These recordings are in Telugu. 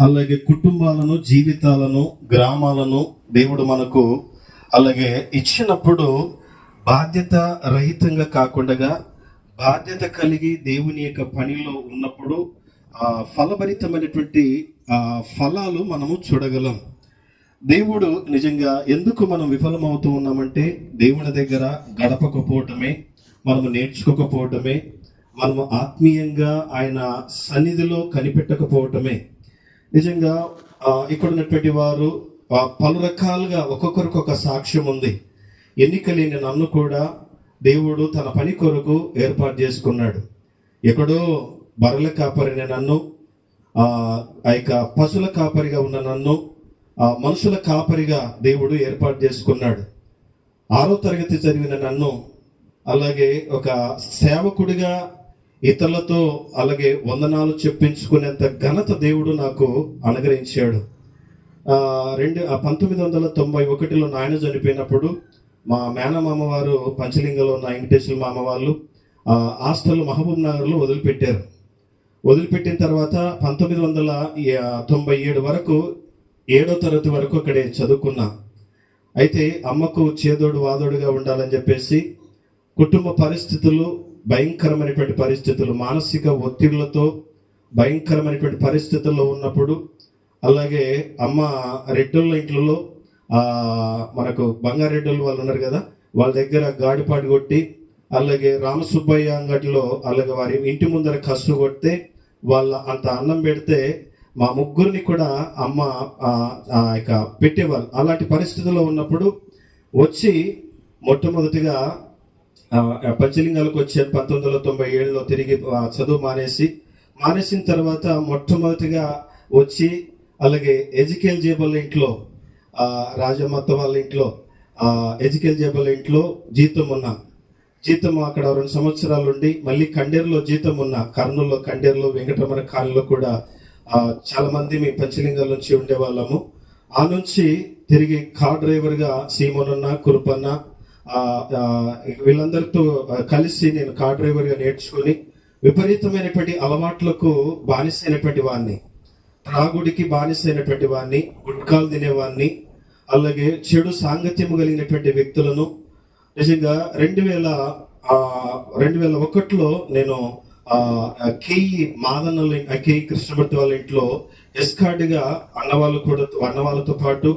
అలాగే కుటుంబాలను జీవితాలను గ్రామాలను దేవుడు మనకు అలాగే ఇచ్చినప్పుడు బాధ్యత రహితంగా కాకుండా బాధ్యత కలిగి దేవుని యొక్క పనిలో ఉన్నప్పుడు ఫలభరితమైనటువంటి ఫలాలు మనము చూడగలం. దేవుడు నిజంగా ఎందుకు మనం విఫలమవుతూ ఉన్నామంటే దేవుని దగ్గర గడపకపోవటమే మనము నేర్చుకోకపోవటమే మనము ఆత్మీయంగా ఆయన సన్నిధిలో కనిపెట్టకపోవటమే. నిజంగా ఇక్కడున్నటువంటి ఇక్కడ ఉన్నటువంటి వారు పలు రకాలుగా ఒక్కొక్కరికి ఒక సాక్ష్యం ఉంది. ఎన్నిక లేని నన్ను కూడా దేవుడు తన పని కొరకు ఏర్పాటు చేసుకున్నాడు. ఎక్కడో బర్రెల కాపరిని నన్ను ఆ ఆ యొక్క పశువుల కాపరిగా ఉన్న నన్ను ఆ మనుషుల కాపరిగా దేవుడు ఏర్పాటు చేసుకున్నాడు. ఆరో తరగతి చదివిన నన్ను అలాగే ఒక సేవకుడిగా ఇతరులతో అలాగే వందనాలు చెప్పించుకునేంత ఘనత దేవుడు నాకు అనుగ్రహించాడు. రెండు పంతొమ్మిది వందల తొంభై ఒకటిలో నాయన చనిపోయినప్పుడు మా మేనమామ వారు పంచలింగంలో ఉన్న వెంకటేశ్వర మామ వాళ్ళు హాస్టల్ మహబూబ్ నగర్లో వదిలిపెట్టారు. వదిలిపెట్టిన తర్వాత పంతొమ్మిది వందల తొంభై ఏడు వరకు ఏడో తరగతి వరకు అక్కడే చదువుకున్నా. అయితే అమ్మకు చేదోడు వాదోడుగా ఉండాలని చెప్పేసి కుటుంబ పరిస్థితులు భయంకరమైనటువంటి పరిస్థితులు మానసిక ఒత్తిళ్ళతో భయంకరమైనటువంటి పరిస్థితుల్లో ఉన్నప్పుడు అలాగే అమ్మ రెడ్డుల ఇంట్లో మనకు బంగారెడ్డులు వాళ్ళు ఉన్నారు కదా వాళ్ళ దగ్గర గాడిపాడు కొట్టి అలాగే రామసుబ్బయ్య అంగడిలో అలాగే వారి ఇంటి ముందర కసు కొడితే వాళ్ళ అంత అన్నం పెడితే మా ముగ్గురిని కూడా అమ్మ ఆ, యొక్క పెట్టేవాళ్ళు. అలాంటి పరిస్థితుల్లో ఉన్నప్పుడు వచ్చి మొట్టమొదటిగా పంచలింగాలకు వచ్చాను పంతొమ్మిది వందల తొంభై ఏడులో తిరిగి చదువు మానేసి మానేసిన తర్వాత మొట్టమొదటిగా వచ్చి అలాగే ఎజికేల్ జేబుల ఇంట్లో ఆ, రాజమత్త వాళ్ళ ఇంట్లో ఎజికేల్ జేబుల ఇంట్లో జీతం ఉన్న జీతం అక్కడ రెండు సంవత్సరాలు ఉండి మళ్ళీ కండేరులో జీతం ఉన్న కర్నూలులో కండేరులో వెంకటరమణ కాలనీలో కూడా చాలామంది చాలా మంది మీ పంచలింగాల నుంచి ఉండేవాళ్ళము. ఆ నుంచి తిరిగి కార్ డ్రైవర్గా సీమోనన్న కురుపన్న వీళ్ళందరితో కలిసి నేను కార్ డ్రైవర్గా నేర్చుకుని విపరీతమైనటువంటి అలవాట్లకు బానిసైనటువంటి వాడిని త్రాగుడికి బానిసైనటువంటి వాడిని గుట్కాలు తినేవాడిని అలాగే చెడు సాంగత్యము కలిగినటువంటి వ్యక్తులను. నిజంగా రెండు వేల రెండు వేల ఒకటిలో నేను కేఈ మాదన్నల కేఈ కృష్ణమూర్తి వాళ్ళ ఇంట్లో ఎస్కార్డ్గా అన్నవాళ్ళు కూడా అన్నవాళ్ళతో పాటు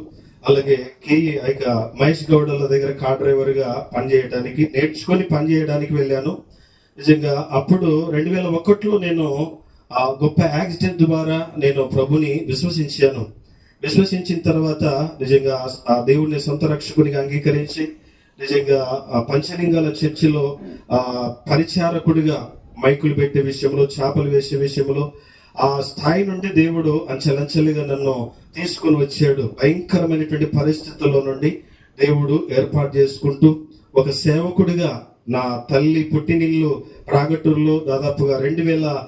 అలాగే కేఈ ఇక మహేష్ గౌడల దగ్గర కార్ డ్రైవర్గా పనిచేయడానికి నేర్చుకొని పనిచేయడానికి వెళ్ళాను. నిజంగా అప్పుడు రెండు వేల ఒకటిలో నేను ఆ గొప్ప యాక్సిడెంట్ ద్వారా నేను ప్రభుని విశ్వసించాను. విశ్వసించిన తర్వాత నిజంగా ఆ దేవుడిని సొంత రక్షకునిగా అంగీకరించి నిజంగా పంచలింగాల చర్చిలో ఆ పరిచారకుడిగా మైకులు పెట్టే విషయంలో చేపలు వేసే విషయంలో ఆ స్థాయి నుండి దేవుడు అంచెలంచెలుగా నన్ను తీసుకొని వచ్చాడు. భయంకరమైనటువంటి పరిస్థితుల్లో నుండి దేవుడు ఏర్పాటు చేసుకుంటూ ఒక సేవకుడిగా నా తల్లి పుట్టినిల్లు ప్రాగటూరులో దాదాపుగా రెండు వేల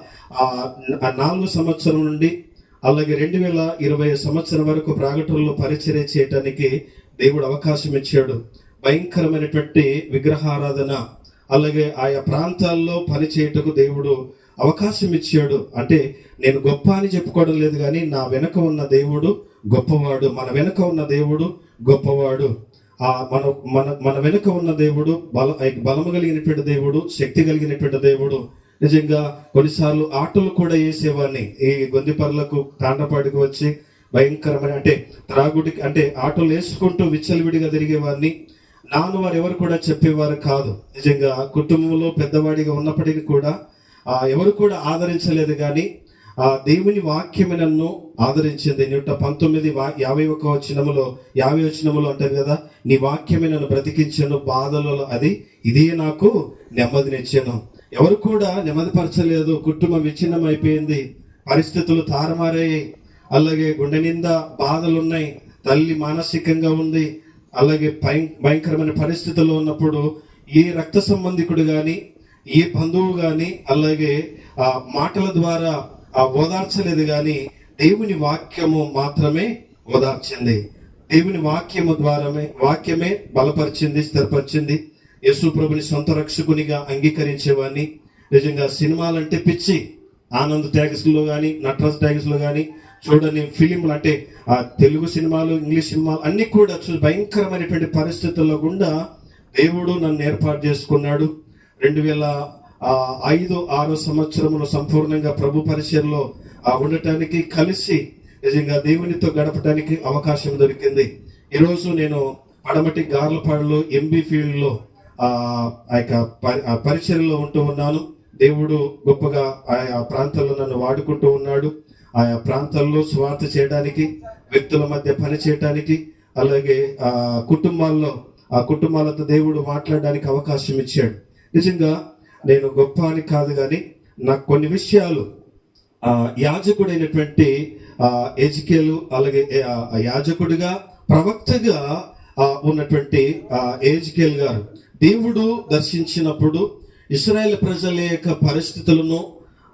నాలుగు సంవత్సరం నుండి అలాగే రెండు వేల ఇరవై సంవత్సరం వరకు ప్రాగటూరులో పరిచర్య చేయటానికి దేవుడు అవకాశం ఇచ్చాడు. భయంకరమైనటువంటి విగ్రహారాధన అలాగే ఆయా ప్రాంతాల్లో పనిచేయటకు దేవుడు అవకాశం ఇచ్చాడు అంటే నేను గొప్ప అని చెప్పుకోవడం లేదు కానీ నా వెనక ఉన్న దేవుడు గొప్పవాడు. మన వెనక ఉన్న దేవుడు గొప్పవాడు. ఆ మన మన మన వెనుక ఉన్న దేవుడు బల బలము కలిగినటువంటి దేవుడు శక్తి కలిగినటువంటి దేవుడు. నిజంగా కొన్నిసార్లు ఆటలు కూడా వేసేవాడిని. ఈ గొందిపర్లకు తాండపాడికి వచ్చి భయంకరమైన అంటే త్రాగుడికి అంటే ఆటలు వేసుకుంటూ విచ్చలవిడిగా తిరిగేవాడిని. నాను వారు ఎవరు కూడా చెప్పేవారు కాదు. నిజంగా కుటుంబంలో పెద్దవాడిగా ఉన్నప్పటికీ కూడా ఎవరు కూడా ఆదరించలేదు కానీ ఆ దేవుని వాక్యమే నన్ను ఆదరించింది. నూట పంతొమ్మిది వా యాభై ఒక వచనములో యాభై వచనములో అంటారు కదా నీ వాక్యమే నన్ను బ్రతికించాను బాధలలో అది ఇదే నాకు నెమ్మదినిచ్చాను. ఎవరు కూడా నెమ్మదిపరచలేదు కుటుంబం విచ్ఛిన్నం అయిపోయింది పరిస్థితులు తారుమారయ్యాయి. అలాగే గుండె నింద బాధలు ఉన్నాయి తల్లి మానసికంగా ఉంది అలాగే భయం భయంకరమైన పరిస్థితుల్లో ఉన్నప్పుడు ఏ రక్త సంబంధికుడు కానీ ఏ బంధువు కానీ అలాగే ఆ మాటల ద్వారా ఆ ఓదార్చలేదు కానీ దేవుని వాక్యము మాత్రమే ఓదార్చింది. దేవుని వాక్యము ద్వారామే వాక్యమే బలపరిచింది స్థిరపరిచింది. యేసు ప్రభుని సొంత రక్షకునిగా అంగీకరించేవాడిని నిజంగా సినిమాలంటే పిచ్చి. ఆనంద్ ట్యాగస్లో కానీ నటరాజ్ ట్యాగ్స్లో కానీ చూడని ఫిలింలు అంటే ఆ తెలుగు సినిమాలు ఇంగ్లీష్ సినిమాలు అన్ని కూడా భయంకరమైనటువంటి పరిస్థితుల్లో గుండా దేవుడు నన్ను ఏర్పాటు చేసుకున్నాడు. రెండు వేల ఐదు ఆరు సంవత్సరములు సంపూర్ణంగా ప్రభు పరిచయంలో ఉండటానికి కలిసి నిజంగా దేవునితో గడపడానికి అవకాశం దొరికింది. ఈరోజు నేను పడమటి గార్లపాడులో ఎంబీ ఫీల్డ్లో ఆ యొక్క పరిచయంలో ఉంటూ ఉన్నాను. దేవుడు గొప్పగా ఆయా ప్రాంతాల్లో నన్ను వాడుకుంటూ ఉన్నాడు. ఆయా ప్రాంతాల్లో స్వార్థ చేయడానికి వ్యక్తుల మధ్య పని చేయడానికి అలాగే ఆ కుటుంబాల్లో ఆ కుటుంబాలతో దేవుడు మాట్లాడడానికి అవకాశం ఇచ్చాడు. నిజంగా నేను గొప్ప అని కాదు కానీ నాకు కొన్ని విషయాలు ఆ యాజకుడైనటువంటి ఆ అలాగే యాజకుడిగా ప్రవక్తగా ఆ, ఉన్నటువంటి ఆ గారు. దేవుడు దర్శించినప్పుడు ఇస్రాయేల్ ప్రజల యొక్క పరిస్థితులను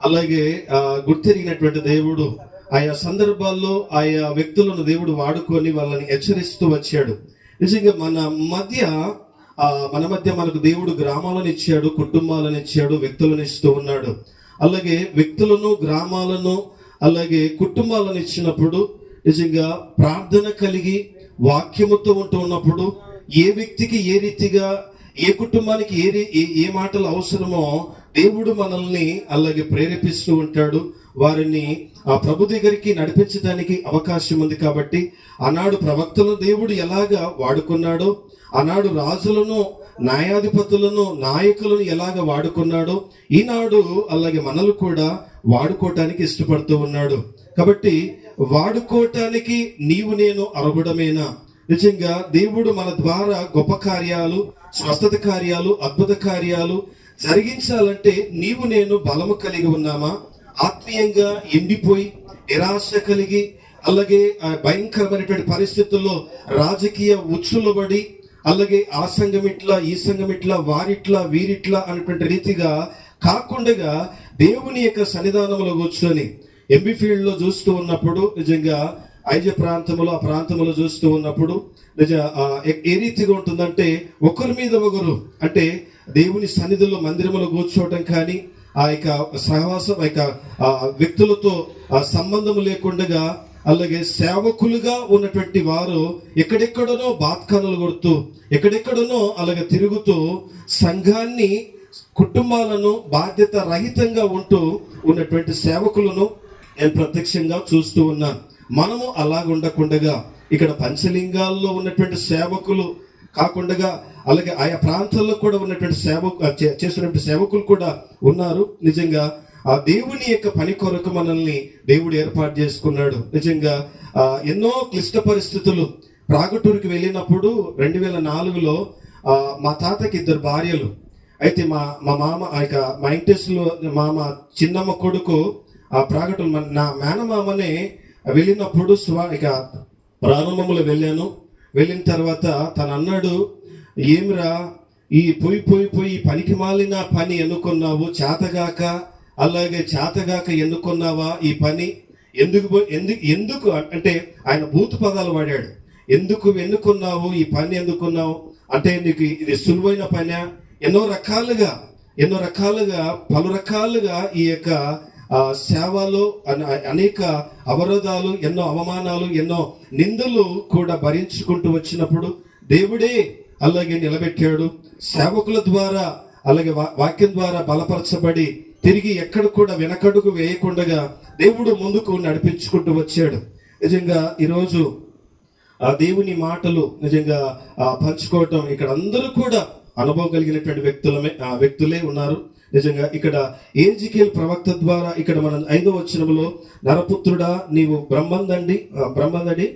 అలాగే ఆ, గుర్తెరిగినటువంటి దేవుడు ఆయా సందర్భాల్లో ఆయా వ్యక్తులను దేవుడు వాడుకొని వాళ్ళని హెచ్చరిస్తూ వచ్చాడు. నిజంగా మన మధ్య మన మధ్య మనకు దేవుడు గ్రామాలను ఇచ్చాడు కుటుంబాలను ఇచ్చాడు వ్యక్తులను ఇస్తూ ఉన్నాడు. అలాగే వ్యక్తులను గ్రామాలను అలాగే కుటుంబాలను ఇచ్చినప్పుడు నిజంగా ప్రార్థన కలిగి వాక్యముతో ఉంటూ ఉన్నప్పుడు ఏ వ్యక్తికి ఏ రీతిగా ఏ కుటుంబానికి ఏ రీ- ఏ- ఏ మాటలు అవసరమో దేవుడు మనల్ని అలాగే ప్రేరేపిస్తూ ఉంటాడు. వారిని ఆ ప్రభు దగ్గరికి నడిపించడానికి అవకాశం ఉంది కాబట్టి ఆనాడు ప్రవక్తలను దేవుడు ఎలాగా వాడుకున్నాడో ఆనాడు రాజులను న్యాయాధిపతులను నాయకులను ఎలాగ వాడుకున్నాడో ఈనాడు అలాగే మనలు కూడా వాడుకోవటానికి ఇష్టపడుతూ ఉన్నాడు. కాబట్టి వాడుకోవటానికి నీవు నేను అర్హుడమేనా నిజంగా దేవుడు మన ద్వారా గొప్ప కార్యాలు స్వస్థత కార్యాలు అద్భుత కార్యాలు జరిగించాలంటే నీవు నేను బలము కలిగి ఉన్నామా? ఆత్మీయంగా ఎండిపోయి నిరాశ కలిగి అలాగే భయంకరమైనటువంటి పరిస్థితుల్లో రాజకీయ ఉచ్చులబడి అలాగే ఆ సంఘం ఇట్లా ఈ సంఘం ఇట్లా వారిట్లా వీరిట్లా అనేటువంటి రీతిగా కాకుండా దేవుని యొక్క సన్నిధానంలో కూర్చొని ఎంబీ ఫీల్డ్లో చూస్తూ ఉన్నప్పుడు నిజంగా ఐజ ప్రాంతంలో ఆ ప్రాంతంలో చూస్తూ ఉన్నప్పుడు నిజ ఏ- రీతిగా ఉంటుందంటే ఒకరి మీద ఒకరు అంటే దేవుని సన్నిధిలో మందిరంలో కూర్చోవటం కానీ ఆ యొక్క సహవాసం ఆ యొక్క వ్యక్తులతో సంబంధం లేకుండా అలాగే సేవకులుగా ఉన్నటువంటి వారు ఎక్కడెక్కడనో బాత్కానలు కొడుతూ ఎక్కడెక్కడనో అలాగే తిరుగుతూ సంఘాన్ని కుటుంబాలను బాధ్యత రహితంగా ఉంటూ ఉన్నటువంటి సేవకులను నేను ప్రత్యక్షంగా చూస్తూ ఉన్నాను మనము అలాగుండకుండగా ఇక్కడ పంచలింగాల్లో ఉన్నటువంటి సేవకులు కాకుండా అలాగే ఆయా ప్రాంతాల్లో కూడా ఉన్నటువంటి సేవకు చే- చేస్తున్నటువంటి సేవకులు కూడా ఉన్నారు. నిజంగా ఆ దేవుని యొక్క పని కొరకు మనల్ని దేవుడు ఏర్పాటు చేసుకున్నాడు. నిజంగా ఎన్నో క్లిష్ట పరిస్థితులు. ప్రాగటూరుకి వెళ్ళినప్పుడు రెండు వేల నాలుగులో మా తాతకి ఇద్దరు భార్యలు. అయితే మా మా మామ ఆ యొక్క మా ఇంటెస్లో మామ చిన్నమ్మ కొడుకు ఆ ప్రాగటం నా మేనమామనే వెళ్ళినప్పుడు స్వా ఇక ప్రారంభంలో వెళ్ళాను. వెళ్ళిన తర్వాత తను అన్నాడు ఏమిరా ఈ పోయి పోయి పోయి పనికి మాలిన పని ఎన్నుకున్నావు చేతగాక అలాగే చేతగాక ఎన్నుకున్నావా ఈ పని? ఎందుకు ఎందుకు ఎందుకు అంటే ఆయన భూత పదాలు వాడాడు. ఎందుకు ఎన్నుకున్నావు? ఈ పని ఎందుకున్నావు? అంటే నీకు ఇది సులువైన పని. ఎన్నో రకాలుగా ఎన్నో రకాలుగా పలు రకాలుగా ఈ యొక్క సేవలు సేవలో అనేక అవరోధాలు ఎన్నో అవమానాలు ఎన్నో నిందలు కూడా భరించుకుంటూ వచ్చినప్పుడు దేవుడే అలాగే నిలబెట్టాడు. సేవకుల ద్వారా అలాగే వా- వాక్యం ద్వారా బలపరచబడి తిరిగి ఎక్కడ కూడా వెనకడుగు వేయకుండా దేవుడు ముందుకు నడిపించుకుంటూ వచ్చాడు. నిజంగా ఈరోజు ఆ దేవుని మాటలు నిజంగా ఆ, పంచుకోవటం ఇక్కడ అందరూ కూడా అనుభవం కలిగినటువంటి వ్యక్తులమే ఆ, వ్యక్తులే ఉన్నారు. నిజంగా ఇక్కడ ఏజికేల్ ప్రవక్త ద్వారా ఇక్కడ మనం ఐదో వచ్చినములో నరపుత్రుడా నీవు బ్రహ్మందండి బ్రహ్మందండి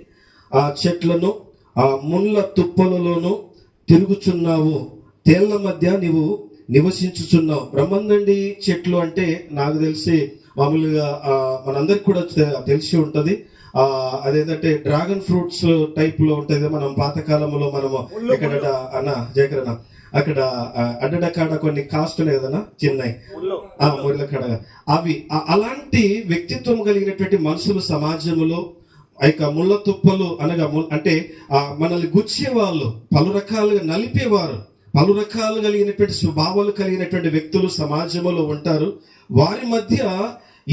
ఆ చెట్లను ఆ ముళ్ళ తుప్పలలోను తిరుగుచున్నావు. తేళ్ళ మధ్య నీవు నివసించుచున్నావు బ్రహ్మందండి చెట్లు అంటే నాకు తెలిసి మామూలుగా మనందరికి కూడా తెలిసి ఉంటది. ఆ అదేంటంటే డ్రాగన్ ఫ్రూట్స్ టైప్లో ఉంటది. మనం పాతకాలంలో మనము ఇక్కడ అన్న జయకర్ అన్న అక్కడ అడ్డడ కాడ కొన్ని కాస్ట్ ఉన్నాయి కదన్నా చిన్నవి ఆ మురళ కాడ. అవి అలాంటి వ్యక్తిత్వం కలిగినటువంటి మనుషులు సమాజంలో యొక్క ముళ్ళ తుప్పలు అనగా అంటే ఆ మనల్ని గుచ్చే వాళ్ళు పలు రకాలుగా నలిపేవారు. పలు రకాలు కలిగినటువంటి స్వభావాలు కలిగినటువంటి వ్యక్తులు సమాజంలో ఉంటారు. వారి మధ్య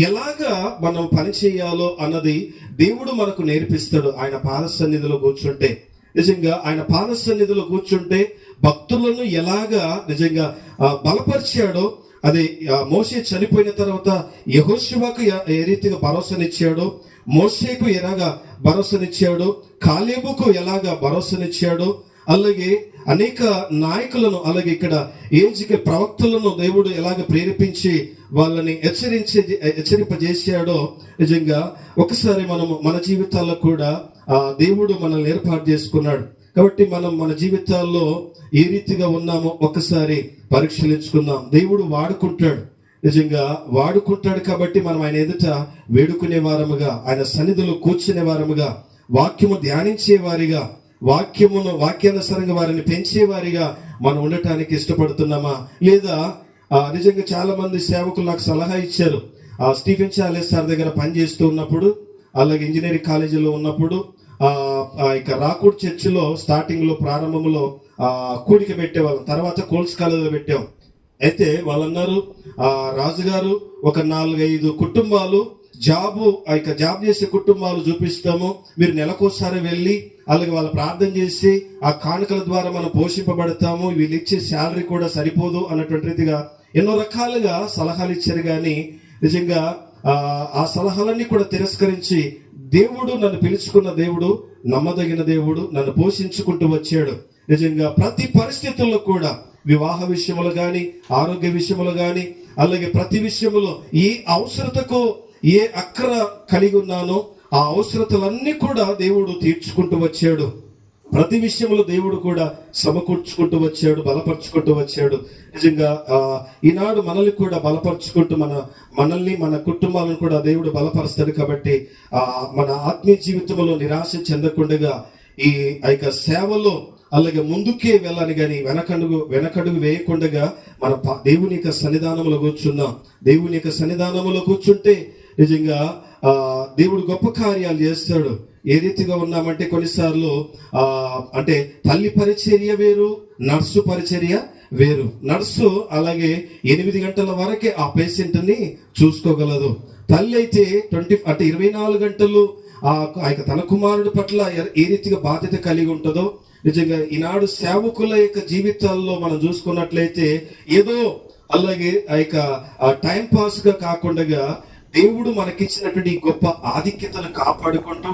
ఎలాగా మనం పని చేయాలో అన్నది దేవుడు మనకు నేర్పిస్తాడు. ఆయన పాద సన్నిధిలో కూర్చుంటే. నిజంగా ఆయన పాద సన్నిధిలో కూర్చుంటే భక్తులను ఎలాగా నిజంగా బలపరిచాడో అది మోసే చనిపోయిన తర్వాత యహోశివకు ఏ రీతిగా భరోసానిచ్చాడో మోసేకు ఎలాగా భరోసానిచ్చాడో కాలేబుకు ఎలాగా భరోసానిచ్చాడో అలాగే అనేక నాయకులను అలాగే ఇక్కడ ఏజిక ప్రవక్తలను దేవుడు ఎలాగ ప్రేరేపించి వాళ్ళని హెచ్చరించి హెచ్చరింపజేసాడో నిజంగా ఒకసారి మనము మన జీవితాల్లో కూడా ఆ దేవుడు మనల్ని ఏర్పాటు చేసుకున్నాడు. కాబట్టి మనం మన జీవితాల్లో ఏ రీతిగా ఉన్నామో ఒకసారి పరీక్షించుకుందాం దేవుడు వాడుకుంటాడు. నిజంగా వాడుకుంటాడు కాబట్టి మనం ఆయన ఎదుట వేడుకునే వారముగా ఆయన సన్నిధిలో కూర్చునే వారముగా వాక్యము ధ్యానించే వారిగా వాక్యమును వాక్యానుసారంగా వారిని పెంచేవారిగా మనం ఉండటానికి ఇష్టపడుతున్నామా? లేదా నిజంగా చాలా మంది సేవకులు నాకు సలహా ఇచ్చారు. ఆ స్టీఫెన్ చార్లెస్ సార్ దగ్గర పనిచేస్తూ ఉన్నప్పుడు అలాగే ఇంజనీరింగ్ కాలేజీలో ఉన్నప్పుడు ఆ ఇక రాకూడ్ చర్చిలో స్టార్టింగ్లో ప్రారంభంలో ఆ కూడిక పెట్టేవాళ్ళం. తర్వాత కోల్స్ కాలేజీలో పెట్టాం. అయితే వాళ్ళన్నారు ఆ రాజుగారు ఒక నాలుగైదు కుటుంబాలు జాబు ఆ యొక్క జాబ్ చేసే కుటుంబాలు చూపిస్తాము. మీరు నెలకోసారి వెళ్ళి అలాగే వాళ్ళు ప్రార్థన చేసి ఆ కానుకల ద్వారా మనం పోషింపబడతాము. వీళ్ళు ఇచ్చే శాలరీ కూడా సరిపోదు అన్నటువంటి రీతిగా ఎన్నో రకాలుగా సలహాలు ఇచ్చారు. కానీ నిజంగా ఆ, సలహాలన్నీ కూడా తిరస్కరించి దేవుడు నన్ను పిలుచుకున్న దేవుడు నమ్మదగిన దేవుడు నన్ను పోషించుకుంటూ వచ్చాడు. నిజంగా ప్రతి పరిస్థితుల్లో కూడా వివాహ విషయములు కానీ ఆరోగ్య విషయములు కానీ అలాగే ప్రతి విషయములో ఈ అవసరతకు ఏ అక్కర కలిగి ఉన్నానో ఆ అవసరతలన్నీ కూడా దేవుడు తీర్చుకుంటూ వచ్చాడు. ప్రతి విషయంలో దేవుడు కూడా సమకూర్చుకుంటూ వచ్చాడు బలపరుచుకుంటూ వచ్చాడు. నిజంగా ఆ, ఈనాడు మనల్ని కూడా బలపరుచుకుంటూ మన మనల్ని మన కుటుంబాలను కూడా దేవుడు బలపరుస్తాడు కాబట్టి ఆ మన ఆత్మీయ జీవితంలో నిరాశ చెందకుండా ఈ యొక్క సేవలో అలాగే ముందుకే వెళ్ళాలి కానీ వెనకడుగు వెనకడుగు వేయకుండా మన దేవుని యొక్క సన్నిధానంలో కూర్చున్నాం. దేవుని యొక్క సన్నిధానంలో కూర్చుంటే నిజంగా ఆ దేవుడు గొప్ప కార్యాలు చేస్తాడు. ఏ రీతిగా ఉన్నామంటే కొన్నిసార్లు ఆ అంటే తల్లి పరిచర్య వేరు నర్సు పరిచర్య వేరు. నర్సు అలాగే ఎనిమిది గంటల వరకే ఆ పేషెంట్ని చూసుకోగలదు. తల్లి అయితే ట్వంటీ అంటే ఇరవై నాలుగు గంటలు ఆ ఆ యొక్క తన కుమారుడి పట్ల ఏ రీతిగా బాధ్యత కలిగి ఉంటుందో నిజంగా ఈనాడు సేవకుల యొక్క జీవితాల్లో మనం చూసుకున్నట్లయితే ఏదో అలాగే ఆ యొక్క టైం పాస్గా కాకుండా దేవుడు మనకిచ్చినటువంటి గొప్ప ఆధిక్యతను కాపాడుకుంటూ.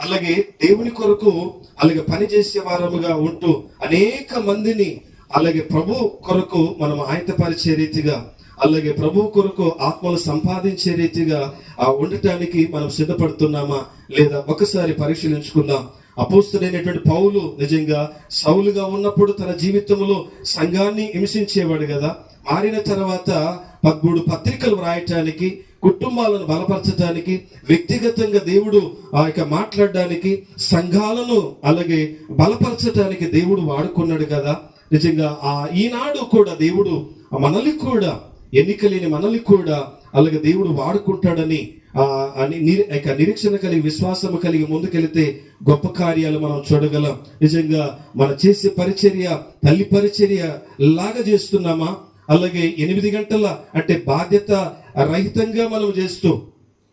అలాగే దేవుని కొరకు అలాగే పని చేసే వారముగా ఉంటూ అనేక మందిని అలాగే ప్రభు కొరకు మనం ఆయతపరిచే రీతిగా అలాగే ప్రభు కొరకు ఆత్మలు సంపాదించే రీతిగా ఆ ఉండటానికి మనం సిద్ధపడుతున్నామా లేదా ఒకసారి పరిశీలించుకుందాం. అపోస్తుడైనటువంటి పౌలు నిజంగా సౌలుగా ఉన్నప్పుడు తన జీవితంలో సంఘాన్ని హింసించేవాడు కదా. మారిన తర్వాత పద్మూడు పత్రికలు వ్రాయటానికి కుటుంబాలను బలపరచడానికి వ్యక్తిగతంగా దేవుడు ఆ యొక్క మాట్లాడడానికి సంఘాలను అలాగే బలపరచడానికి దేవుడు వాడుకున్నాడు కదా. నిజంగా ఆ ఈనాడు కూడా దేవుడు మనల్ని కూడా ఎన్నిక లేని మనల్ని కూడా అలాగే దేవుడు వాడుకుంటాడని ఆ అని నిరీక్షణ కలిగి విశ్వాసము కలిగి ముందుకెళితే గొప్ప కార్యాలు మనం చూడగలం. నిజంగా మనం చేసే పరిచర్య తల్లి పరిచర్య లాగా చేస్తున్నామా? అలాగే ఎనిమిది గంటల అంటే బాధ్యత రహితంగా మనం చేస్తూ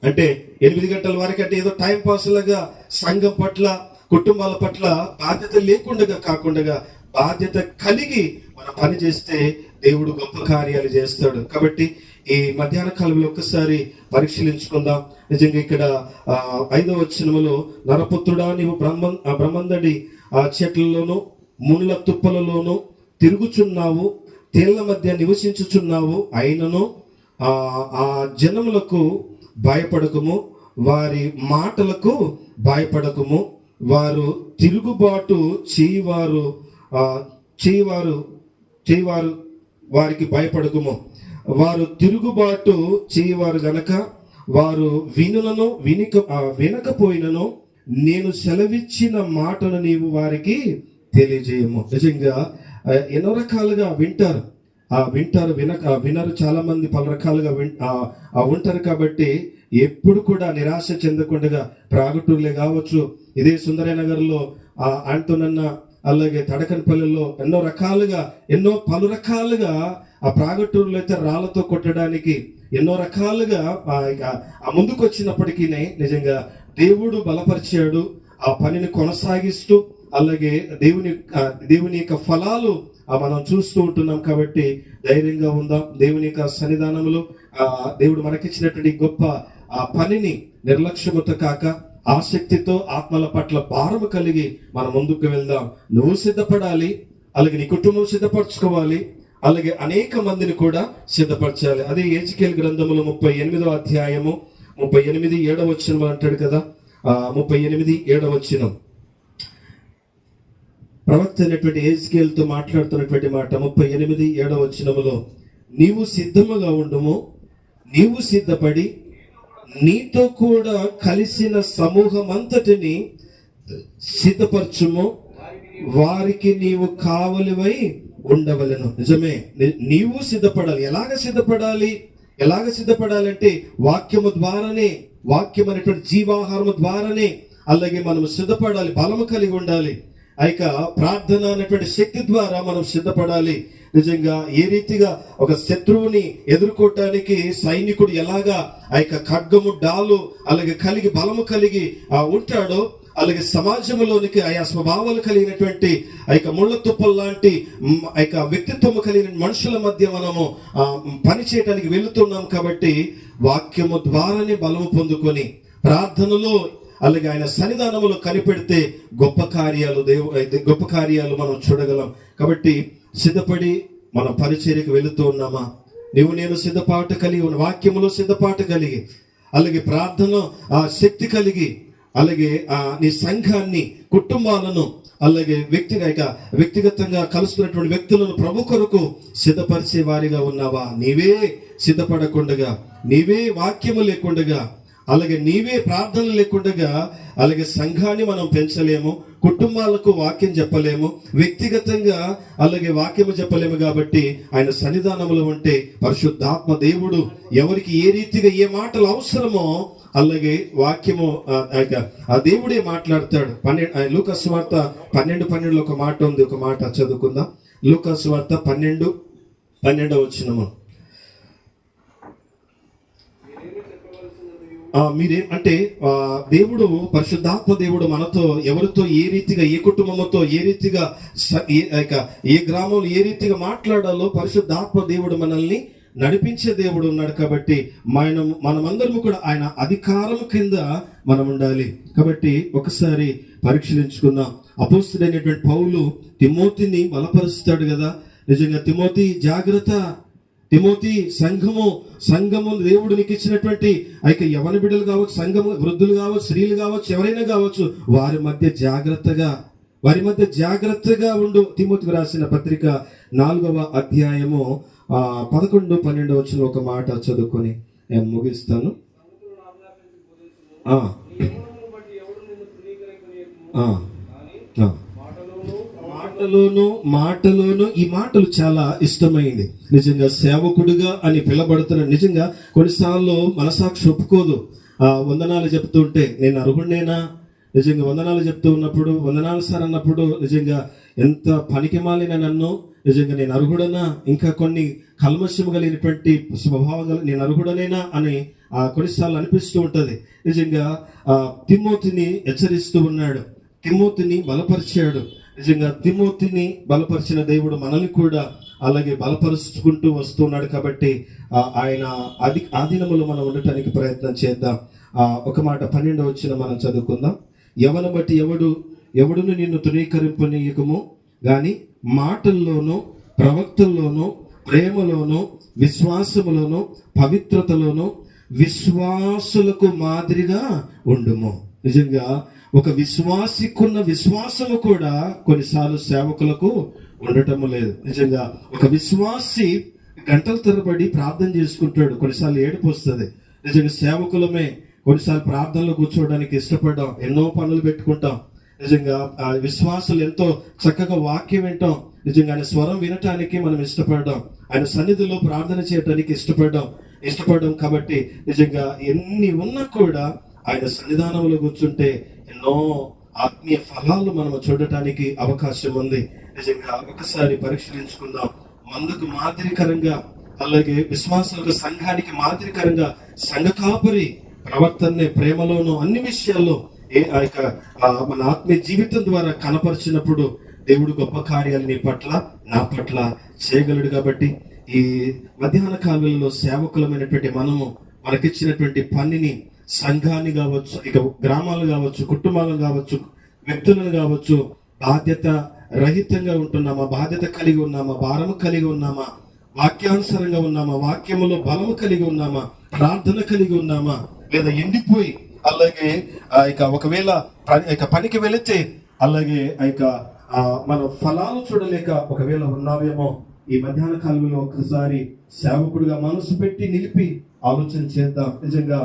అంటే ఎనిమిది గంటల వరకు అంటే ఏదో టైం పాస్ లాగా సంఘం పట్ల కుటుంబాల పట్ల బాధ్యత లేకుండా కాకుండా బాధ్యత కలిగి మనం పని చేస్తే దేవుడు గొప్ప కార్యాలు చేస్తాడు. కాబట్టి ఈ మధ్యాహ్న కాలంలో ఒక్కసారి పరిశీలించుకుందాం. నిజంగా ఇక్కడ ఐదవ వచనములో నరపుత్రుడా నీవు బ్రహ్మ బ్రహ్మందడి ఆ చెట్లలోను ముళ్ళ తుప్పలలోను తిరుగుచున్నావు తేళ్ళ మధ్య నివసించుచున్నావు. అయినను ఆ జనములకు భయపడకము వారి మాటలకు భయపడకము. వారు తిరుగుబాటు చేయవారు చేయివారు చేయవారు చేయవారు వారికి భయపడకము. వారు తిరుగుబాటు చేయవారు గనక వారు వినులను వినిక వినకపోయినను నేను సెలవిచ్చిన మాటను నీవు వారికి తెలియజేయము. నిజంగా ఎన్నో రకాలుగా వింటారు. ఆ వింటారు వినక వినరు చాలా మంది పలు రకాలుగా విన్ ఆ, ఉంటారు కాబట్టి ఎప్పుడు కూడా నిరాశ చెందకుండా ప్రాగటూర్లే కావచ్చు. ఇదే సుందరనగర్లో ఆ ఆంటోనన్న అలాగే తడకనపల్లిలో ఎన్నో రకాలుగా ఎన్నో పలు రకాలుగా ఆ ప్రాగటూరులో అయితే రాళ్ళతో కొట్టడానికి ఎన్నో రకాలుగా ఆ, ఇక ఆ ముందుకు నిజంగా దేవుడు బలపరిచాడు. ఆ పనిని కొనసాగిస్తూ అలాగే దేవుని దేవుని యొక్క ఫలాలు మనం చూస్తూ ఉంటున్నాం కాబట్టి ధైర్యంగా ఉందాం. దేవుని యొక్క సన్నిధానంలో ఆ దేవుడు మనకిచ్చినటువంటి గొప్ప ఆ పనిని నిర్లక్ష్యముతో కాక ఆసక్తితో ఆత్మల పట్ల భారము కలిగి మనం ముందుకు వెళ్దాం. నువ్వు సిద్ధపడాలి అలాగే నీ కుటుంబం సిద్ధపరచుకోవాలి అలాగే అనేక మందిని కూడా సిద్ధపరచాలి. అదే ఏజికేల్ గ్రంథములు ముప్పై ఎనిమిదో అధ్యాయము ముప్పై ఎనిమిది ఏడవ వచ్చిన అంటాడు కదా ఆ ముప్పై ఎనిమిది ఏడవ వచ్చినం ప్రవక్త అయినటువంటి ఏజ్కేల్తో మాట్లాడుతున్నటువంటి మాట ముప్పై ఎనిమిది ఏడవ వచనములో నీవు సిద్ధముగా ఉండుము నీవు సిద్ధపడి నీతో కూడా కలిసిన సమూహం అంతటిని సిద్ధపరచుము వారికి నీవు కావలివై ఉండవలను. నిజమే నీవు సిద్ధపడాలి. ఎలాగ సిద్ధపడాలి? ఎలాగ సిద్ధపడాలంటే వాక్యము ద్వారానే వాక్యం అనేటువంటి జీవాహారము ద్వారానే. అలాగే మనం సిద్ధపడాలి బలము కలిగి ఉండాలి. ఇక ప్రార్థన అనేటువంటి శక్తి ద్వారా మనం సిద్ధపడాలి. నిజంగా ఏ రీతిగా ఒక శత్రువుని ఎదుర్కోవటానికి సైనికుడు ఎలాగా ఆ యొక్క ఖడ్గము డాలు అలాగే కలిగి బలము కలిగి ఆ ఉంటాడో అలాగే సమాజంలోనికి ఆయా స్వభావాలు కలిగినటువంటి ఆ యొక్క ముళ్ళ తుప్పలు లాంటి ఆ యొక్క వ్యక్తిత్వం కలిగిన మనుషుల మధ్య మనము పనిచేయటానికి పని చేయడానికి వెళుతున్నాం కాబట్టి వాక్యము ద్వారానే బలము పొందుకొని ప్రార్థనలో అలాగే ఆయన సన్నిధానములో కనిపెడితే గొప్ప కార్యాలు దేవు గొప్ప కార్యాలు మనం చూడగలం. కాబట్టి సిద్ధపడి మన పరిచర్యకు వెళుతూ ఉన్నామా? నీవు నేను సిద్ధపాటు కలిగి ఉన్న వాక్యములో సిద్ధపాటు కలిగి అలాగే ప్రార్థన ఆ శక్తి కలిగి అలాగే ఆ నీ సంఘాన్ని కుటుంబాలను అలాగే వ్యక్తిగా వ్యక్తిగతంగా కలుసుకున్నటువంటి వ్యక్తులను ప్రభు కొరకు సిద్ధపరిచే వారిగా ఉన్నావా? నీవే సిద్ధపడకుండగా నీవే వాక్యము లేకుండగా అలాగే నీవే ప్రార్థన లేకుండా అలాగే సంఘాన్ని మనం పెంచలేము కుటుంబాలకు వాక్యం చెప్పలేము వ్యక్తిగతంగా అలాగే వాక్యము చెప్పలేము కాబట్టి ఆయన సన్నిధానంలో ఉంటే పరిశుద్ధాత్మ దేవుడు ఎవరికి ఏ రీతిగా ఏ మాటలు అవసరమో అలాగే వాక్యము ఆ, ఆ దేవుడే మాట్లాడతాడు. పన్నెండు లూకస్ వార్త పన్నెండు పన్నెండులో ఒక మాట ఉంది ఒక మాట చదువుకుందాం. లూకస్ వార్త పన్నెండు పన్నెండవ వచ్చినము మీరేం అంటే ఆ, దేవుడు పరిశుద్ధాత్మ దేవుడు మనతో ఎవరితో ఏ రీతిగా ఏ కుటుంబంతో ఏ రీతిగా ఏ గ్రామంలో ఏ రీతిగా మాట్లాడాలో పరిశుద్ధాత్మ దేవుడు మనల్ని నడిపించే దేవుడు ఉన్నాడు కాబట్టి మనం మనమందరము కూడా ఆయన అధికారం కింద మనం ఉండాలి. కాబట్టి ఒకసారి పరీక్షించుకుందాం. అపోస్తుడైనటువంటి పౌలు తిమోతిని బలపరుస్తాడు కదా. నిజంగా తిమోతి జాగ్రత్త తిమోతి సంఘము సంఘము దేవుడు నీకు ఇచ్చినటువంటి యొక్క యవన బిడ్డలు కావచ్చు సంఘము వృద్ధులు కావచ్చు స్త్రీలు కావచ్చు ఎవరైనా కావచ్చు వారి మధ్య జాగ్రత్తగా వారి మధ్య జాగ్రత్తగా ఉండు. తిమోతికి రాసిన పత్రిక నాలుగవ అధ్యాయము ఆ పదకొండు పన్నెండు వచ్చిన ఒక మాట చదువుకొని నేను ముగిస్తాను. ఆ, మాటలోనూ మాటలోను ఈ మాటలు చాలా ఇష్టమైంది. నిజంగా సేవకుడుగా అని పిలబడుతున్న నిజంగా కొన్నిసార్లు మనసాక్షి ఒప్పుకోదు. ఆ వందనాలు చెప్తుంటే నేను అర్హుడినేనా నిజంగా వందనాలు చెప్తూ ఉన్నప్పుడు వందనాలు సార్ అన్నప్పుడు నిజంగా ఎంత పనికి మాలిన నన్ను. నిజంగా నేను అర్హుడనా? ఇంకా కొన్ని కల్మషము కలిగినటువంటి స్వభావం గల నేను అర్హుడనేనా? అని ఆ కొన్నిసార్లు అనిపిస్తూ ఉంటుంది. నిజంగా ఆ తిమ్మోతిని హెచ్చరిస్తూ ఉన్నాడు. తిమ్మోతిని బలపరిచాడు. నిజంగా తిమోతిని బలపరిచిన దేవుడు మనల్ని కూడా అలాగే బలపరుచుకుంటూ వస్తున్నాడు కాబట్టి ఆయన అధి ఆధీనములో మనం ఉండటానికి ప్రయత్నం చేద్దాం. ఆ, ఒక మాట పన్నెండు వచ్చిన మనం చదువుకుందాం. ఎవను బట్టి ఎవడు ఎవడును నిన్ను తృణీకరింపనీయకము? కానీ మాటల్లోనూ ప్రవక్తల్లోనూ ప్రేమలోనూ విశ్వాసములోనూ పవిత్రతలోనూ విశ్వాసులకు మాదిరిగా ఉండుము. నిజంగా ఒక విశ్వాసికున్న విశ్వాసము కూడా కొన్నిసార్లు సేవకులకు ఉండటం లేదు. నిజంగా ఒక విశ్వాసి గంటల తరబడి ప్రార్థన చేసుకుంటాడు కొన్నిసార్లు ఏడుపు వస్తుంది. నిజంగా సేవకులమే కొన్నిసార్లు ప్రార్థనలో కూర్చోవడానికి ఇష్టపడడం ఎన్నో పనులు పెట్టుకుంటాం. నిజంగా ఆ విశ్వాసులు ఎంతో చక్కగా వాక్యం వింటాం. నిజంగా ఆయన స్వరం వినటానికి మనం ఇష్టపడడం ఆయన సన్నిధిలో ప్రార్థన చేయడానికి ఇష్టపడడం ఇష్టపడడం కాబట్టి నిజంగా ఎన్ని ఉన్నా కూడా ఆయన సన్నిధానంలో కూర్చుంటే ఎన్నో ఆత్మీయ ఫలాలు మనం చూడటానికి అవకాశం ఉంది నిజంగా ఒకసారి పరిశీలించుకుందాం మందుకు మాదిరికరంగా అలాగే విశ్వాసులకు సంఘానికి మాదిరికరంగా సంఘ కాపరి ప్రవర్తన ప్రేమలోను అన్ని విషయాల్లో ఏ ఆ యొక్క మన ఆత్మీయ జీవితం ద్వారా కనపరిచినప్పుడు దేవుడు గొప్ప కార్యాలు నీ పట్ల నా పట్ల చేయగలడు కాబట్టి ఈ మధ్యాహ్న కాలంలో సేవకులమైనటువంటి మనము మనకిచ్చినటువంటి పనిని సంఘాన్ని కావచ్చు ఇక గ్రామాలు కావచ్చు కుటుంబాలు కావచ్చు వ్యక్తులను కావచ్చు బాధ్యత రహితంగా ఉంటున్నామా బాధ్యత కలిగి ఉన్నామా భారము కలిగి ఉన్నామా వాక్యానుసారంగా ఉన్నామా వాక్యములో బలము కలిగి ఉన్నామా ప్రార్థన కలిగి ఉన్నామా లేదా ఎండిపోయి అలాగే ఆ యొక్క ఒకవేళ ఇక పనికి వెళితే అలాగే ఆ యొక్క ఆ మన ఫలాలు చూడలేక ఒకవేళ ఉన్నావేమో ఈ మధ్యాహ్న కాలంలో ఒకసారి సేవకుడిగా మనసు పెట్టి నిలిపి ఆలోచన చేద్దాం. నిజంగా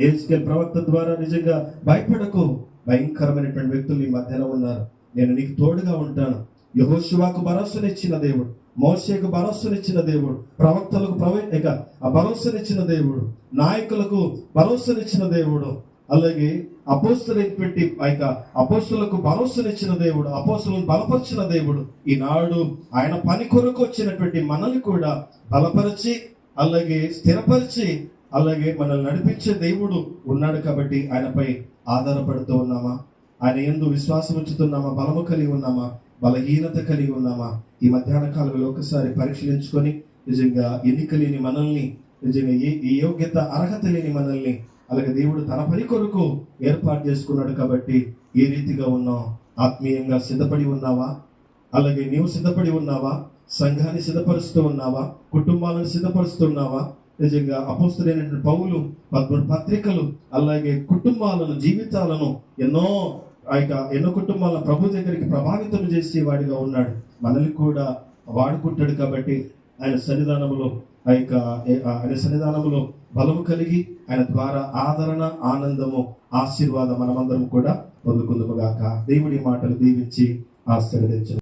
ఏజ్కేల్ ప్రవక్త ద్వారా నిజంగా భయపడకు. భయంకరమైనటువంటి వ్యక్తులు ఈ మధ్యలో ఉన్నారు. నేను నీకు తోడుగా ఉంటాను. యహోశివాకు భరోసానిచ్చిన దేవుడు మోసేకు భరోసానిచ్చిన దేవుడు ప్రవక్తలకు ప్రవ ఇక ఆ భరోసానిచ్చిన దేవుడు నాయకులకు భరోసానిచ్చిన దేవుడు అలాగే అపోస్తులైనటువంటి ఆ యొక్క అపోస్తులకు భరోసానిచ్చిన దేవుడు అపోస్తులను బలపరిచిన దేవుడు ఈనాడు ఆయన పని కొరకు వచ్చినటువంటి మనల్ని కూడా బలపరిచి అలాగే స్థిరపరిచి అలాగే మనల్ని నడిపించే దేవుడు ఉన్నాడు కాబట్టి ఆయనపై ఆధారపడుతూ ఉన్నామా? ఆయన ఎందు విశ్వాసం ఉంచుతున్నామా? బలము కలిగి ఉన్నామా? బలహీనత కలిగి ఉన్నామా? ఈ మధ్యాహ్న కాలంలో ఒకసారి పరిశీలించుకొని నిజంగా ఎన్నిక లేని మనల్ని నిజంగా ఏ ఏ యోగ్యత అర్హత లేని మనల్ని అలాగే దేవుడు తన పని కొరకు ఏర్పాటు చేసుకున్నాడు కాబట్టి ఏ రీతిగా ఉన్నావు? ఆత్మీయంగా సిద్ధపడి ఉన్నావా? అలాగే నీవు సిద్ధపడి ఉన్నావా? సంఘాన్ని సిద్ధపరుస్తూ ఉన్నావా? కుటుంబాలను సిద్ధపరుస్తున్నావా నిజంగా అపోస్తులైనటువంటి పౌలు పదమూడు పత్రికలు అలాగే కుటుంబాలను జీవితాలను ఎన్నో ఆ యొక్క ఎన్నో కుటుంబాలను ప్రభు దగ్గరికి ప్రభావితం చేసే వాడిగా ఉన్నాడు. మనల్ని కూడా వాడుకుంటాడు కాబట్టి ఆయన సన్నిధానములో ఆ యొక్క ఆయన సన్నిధానములో బలము కలిగి ఆయన ద్వారా ఆదరణ ఆనందము ఆశీర్వాదం మనమందరం కూడా పొందుకుందుము గాక. దేవుడి మాటలు దీవించి ఆశీర్వదించు